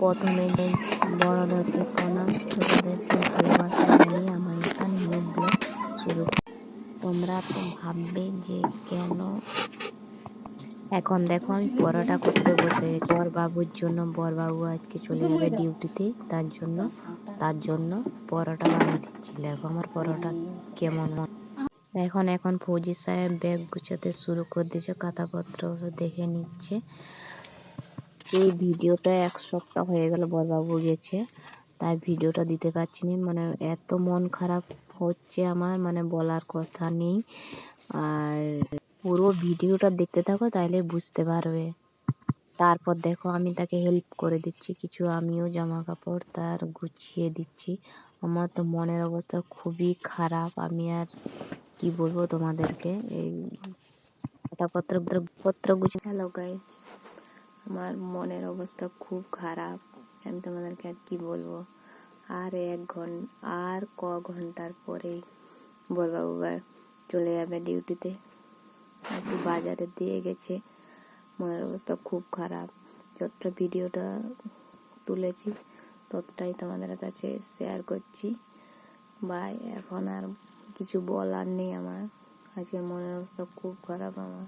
প্রথমে বড়দেরকে প্রণাম ছোটদেরকে ভালোবাসা জানিয়ে আমার একটা নিউ ব্লগ শুরু তোমরা ভাববে যে কেন? এখন দেখো, আমি পরোটা করতে বসে গেছি। বর বাবুর জন্য বর বাবু আজকে চলে যাবে ডিউটিতে। তার জন্য তার জন্য পরোটা বানিয়ে দিচ্ছি। দেখো আমার পরোটা কেমন এখন এখন ফৌজি সাহেব ব্যাগ গুছাতে শুরু করে দিয়েছে খাতাপত্র দেখে নিচ্ছে। এই ভিডিওটা এক সপ্তাহ হয়ে গেল বরবাবু গেছে, তাই ভিডিওটা দিতে পারছি না। মানে এত মন খারাপ হচ্ছে আমার মানে বলার কথা নেই। আর পুরো ভিডিওটা দেখতে থাকো তাহলে বুঝতে পারবে। তারপর দেখো, আমি তাকে হেল্প করে দিচ্ছি। কিছু আমিও জামা কাপড় তার গুছিয়ে দিচ্ছি। আমার তো মনের অবস্থা খুবই খারাপ। আমি আর কি বলব তোমাদেরকে? এই খাতাপত্র পত্র গুছিয়ে হ্যালো গাইস আমার মনের অবস্থা খুব খারাপ। আমি তোমাদেরকে আর কি বলব? আর এক ঘণ্টা আর ক ঘণ্টার পরেই বলবাবু চলে যাবে ডিউটিতে। একটু বাজারে দিয়ে গেছে। মনের অবস্থা খুব খারাপ। যতটা ভিডিওটা তুলেছি, ততটাই তোমাদের কাছে শেয়ার করছি। বাই এখন আর কিছু বলার নেই আমার। আজকের মনের অবস্থা খুব খারাপ আমার।